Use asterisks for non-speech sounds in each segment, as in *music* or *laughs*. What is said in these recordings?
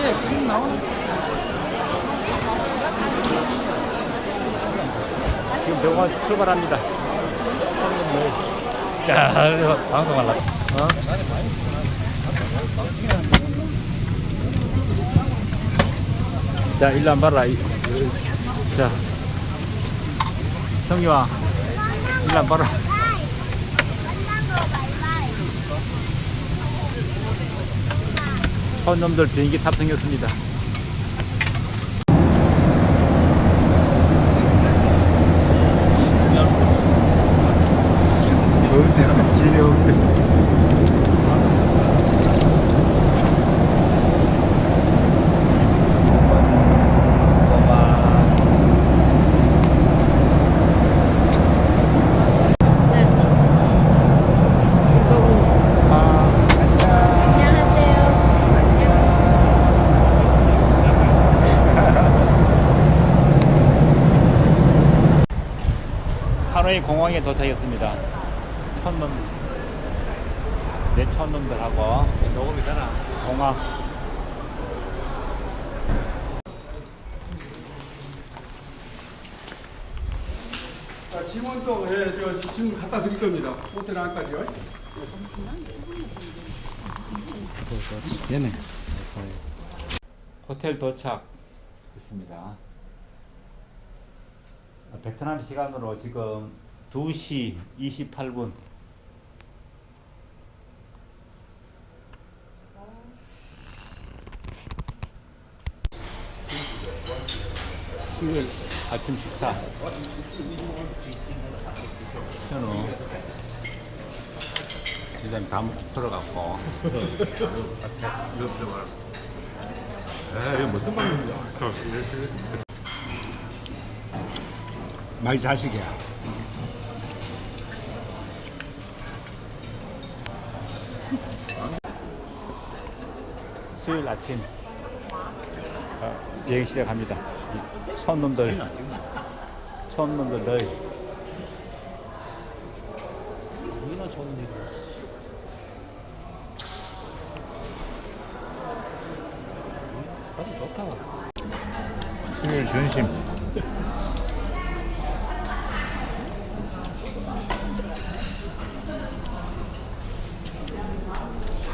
뒤에 그림 나오는 지금 병원 출발합니다. 자, 방송하려. 어? 자, 일로 한 봐라. 이- 자, 성유아, 일로 한 봐라. 촌놈들 비행기 탑승했습니다. 하노이 공항에 도착했습니다. 천놈, 내 천놈들하고 녹음이잖아. 공항. 자, 짐원도 예, 저 지금 갖다 드릴 겁니다. 호텔 안까지요. 얘네. 호텔 도착했습니다. 아, 베트남 시간으로 지금 2시 28분. 수요일 아침 식사. 현우. 일단 다 먹고 들어갔고. *laughs* 에이, 무슨 말입니까? 말 자식이야. 수요일 아침 어, 여행 시작합니다. 이 촌놈들, 촌놈들 너희. 아주 좋다. 수요일 중심.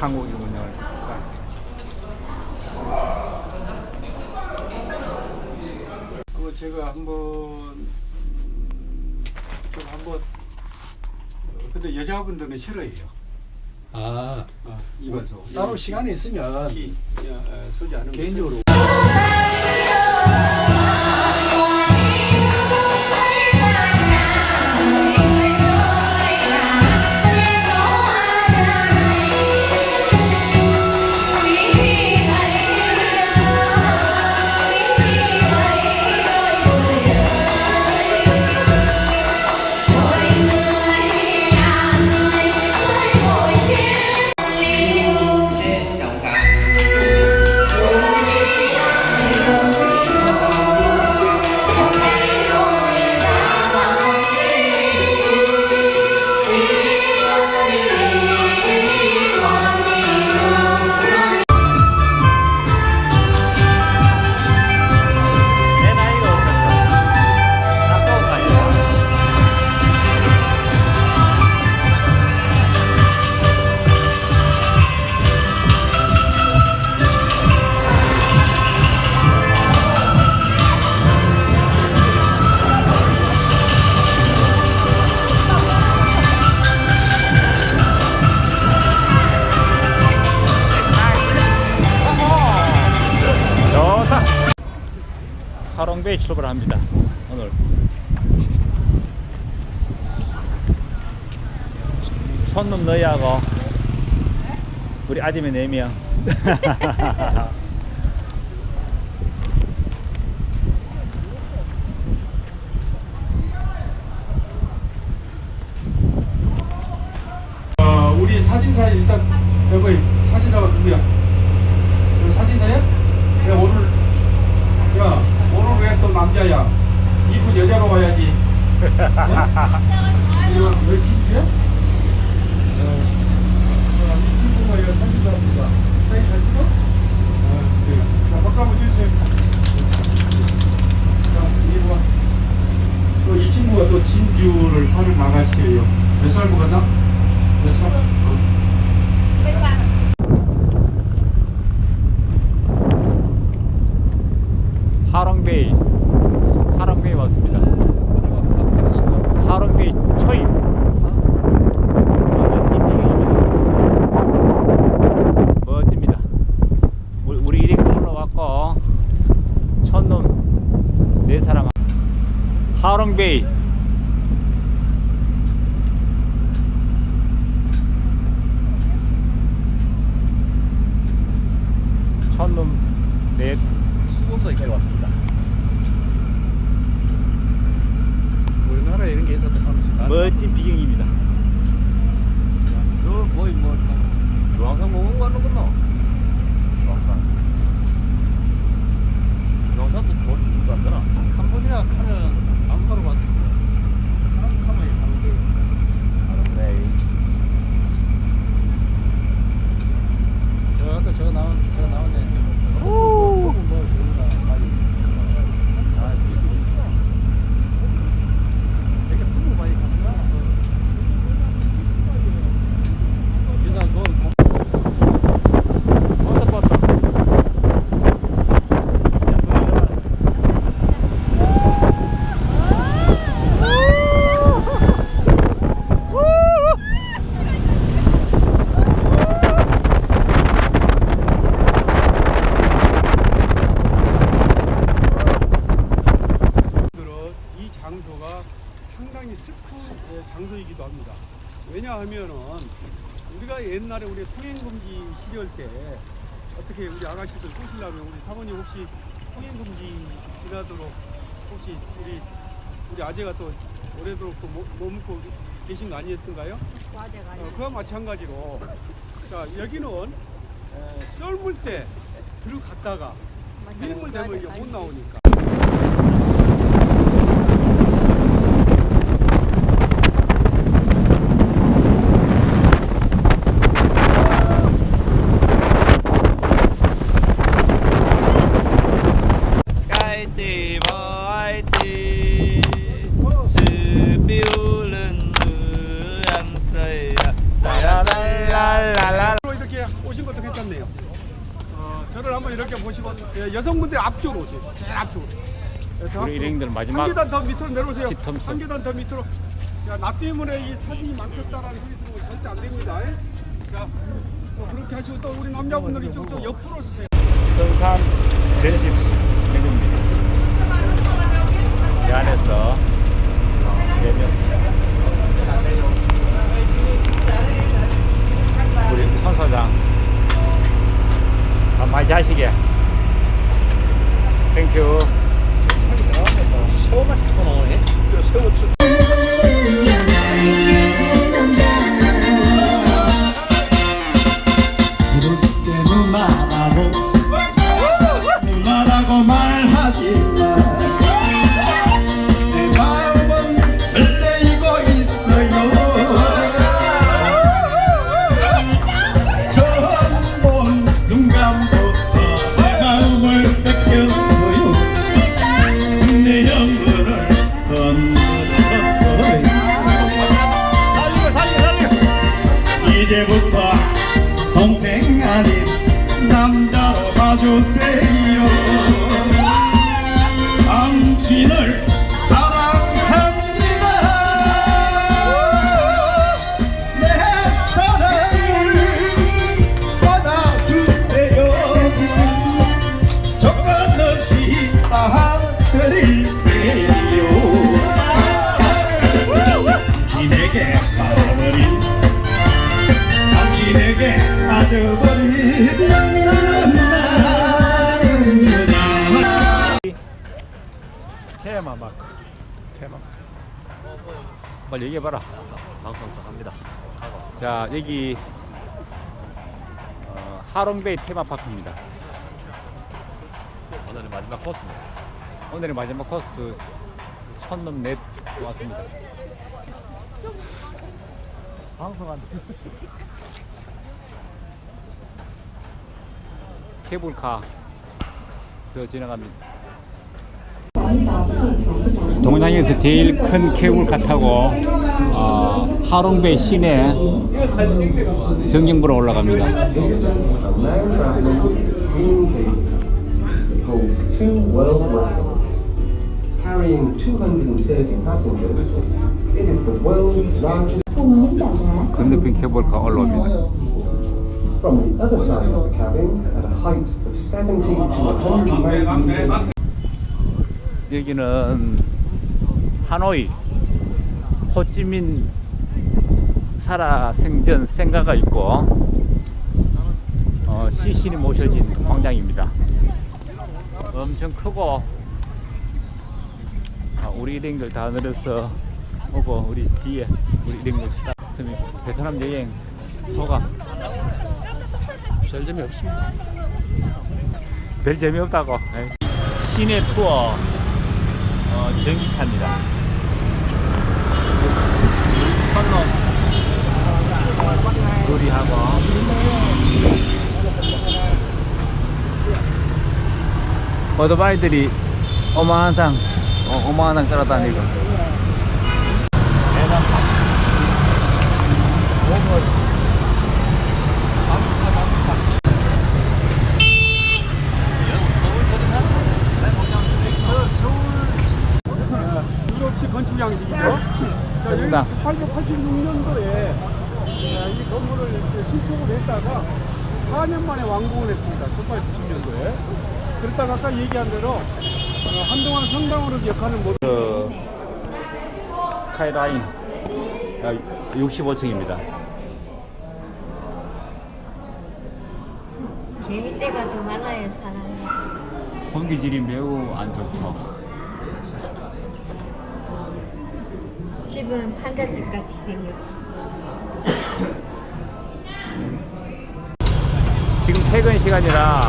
한국이 운영을 했다. 그 제가 한번 음, 좀 한번 어, 근데 여자분들은 싫어해요. 아, 아, 이거서 따로 시간이 있으면 이, 야, 어, 개인적으로 하롱베이 출발합니다. 오늘. 촌놈 너희하고 우리 아줌마 4명. *laughs* 어, 우리 사진사 일단 여기 사진사가 누구야? 여자가 와야지. 네? *laughs* 이거 멸치인데? 어. 아, 이 친구가 이거 사진도 합니다. 사진 잘 찍어? 아, 네. 자, 박수 한번 주세요. 자, 이리 와. 또이 친구가 또 진주를 파는 아가씨예요. 몇 살 먹었나? 몇 살? 하롱베이 첫놈 넷 수고서 여기까지 왔습니다. 우리나라에 이런 게 있었다 하면서 멋진 비경입니다. 저 거의 뭐 중앙산 공원 가는 거나 중앙산 중앙산도 돈 주는 거안 되나? 캄보디아 가면 앙카로 같은 거 캄카마에 가는 게 하롱베이 저 아까 저거 나온 저거 나온데 오! 뭐 저거가 많이 아 되게 풍부 많이 갔구나 일단 그 왔다 왔다. 들은 이 장소가 상당히 슬픈 예, 장소이기도 합니다. 왜냐하면은 우리가 옛날에 우리 통행금지 시절 때 어떻게 우리 아가씨들 꼬시려면 우리 사모님 혹시 통행금지 지나도록 혹시 우리 우리 아재가 또 오래도록 또 못- 머물고 계신 거 아니었던가요? 맞아요. 어, 그와 마찬가지로 자 여기는 에, 썰물 때 들어갔다가 밀물 되면 이제 못 나오니까. cái tì bò ai tì sự biểu lên nữ ăn say say say la la la 로 이렇게 오신 것도 괜찮네요. 어, 저를 한번 이렇게 보시고 예, 여성분들 앞쪽으로 오세요. 제일 앞쪽으로. 예, 더 우리. 일행들 마지막 한 계단 더 밑으로 내려오세요. 뒷텀스. 한 계단 더 밑으로. 야, 나 때문에 이 사진이 망쳤다라는 소리 들으면 절대 안 됩니다. 예? 자, 뭐 그렇게 하시고 또 우리 남자분들이 좀, 좀 옆으로 서세요. 성산 전시 매듭입니다. 이 안에서 매듭 우리 손 사장 아, 많이 자시게 Thank you. 이제부터 동생 아닌 남자로 봐주세요. 당신을 사랑합니다. 내 사랑을 받아주세요. 조건 없이 다 드릴게요 빨리 얘기해봐라. 방송 합니다. 자 여기 어, 하롱베이 테마파크입니다. 오늘은 마지막 코스입니다 오늘의 마지막 코스 천놈 넷 왔습니다. 방송한 *laughs* 케이블카 저 지나갑니다. 동영상에서 제일 큰 케이블카 타고 아, 하롱베이 시내 전경부로 올라갑니다. Visitors of man traveling in It holds two world records. Carrying 230 passengers, it is the world's largest. 건너편 케이블카 올라옵니다. From the other side of the cabin, at a height of 70 to 190 meters, 여기는 하노이 호찌민 살아 생전 생가가 있고 어, 시신이 모셔진 광장입니다. 엄청 크고 아, 우리 일행들 다 늘어서 오고 우리 뒤에 우리 일행들 다 베트남 여행 소감 별 점이 없습니다. 별 재미 없다고 에이. 시내 투어 어, 전기차입니다 천로 요리하고 오토바이들이 어마한 상 어, 어마한 상 따라다니고 유럽식 양식이죠. 씁니다 886년도에 이 건물을 이렇게 신축을 했다가 4년 만에 완공을 했습니다. 1890년도에. 그랬다가 아까 얘기한 대로 어, 한동안 성당으로 역할을 못 그 스- 스카이라인 65층입니다 재미 때가 더 많아요 사람이. 공기질이 매우 안 좋고 집은 판자집 같이 생겼고. 지금 퇴근 시간이라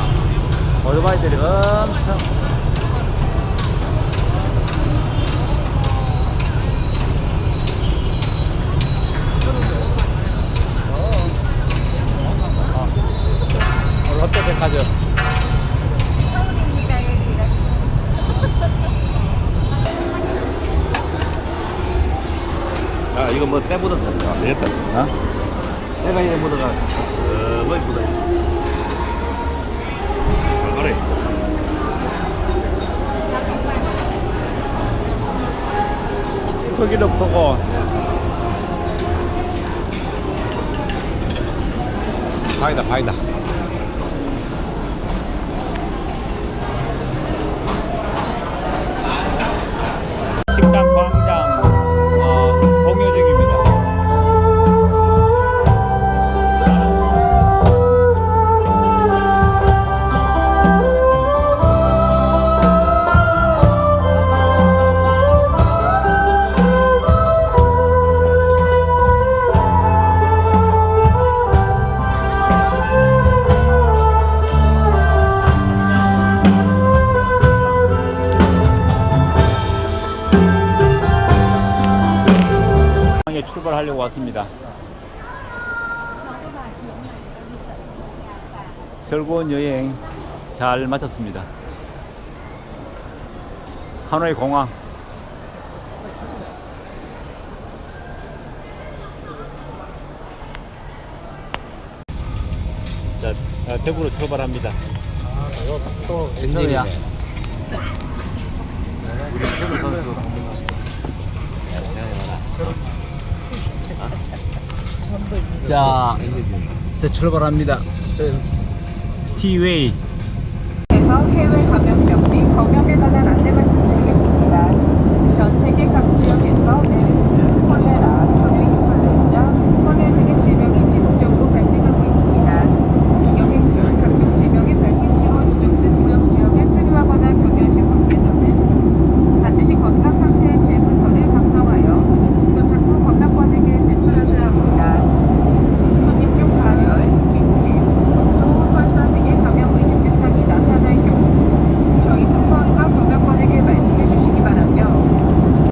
오토바이들이 엄청 어, 롯데백화점 서울입니다 여기가. 아 이거 뭐 때 묻었다. 안 되겠다. 어? 때가 이래 묻어가. 어, 뭐 이쁘다. 그래. 크기도 크고 파이다 파이다. 출발하려고 왔습니다. 즐거운 여행 잘 마쳤습니다. 하노이 공항 자, 아, 대구로 출발합니다. 또 웬일이야? 우리 최고 선수. 자, 자 출발합니다. 티웨이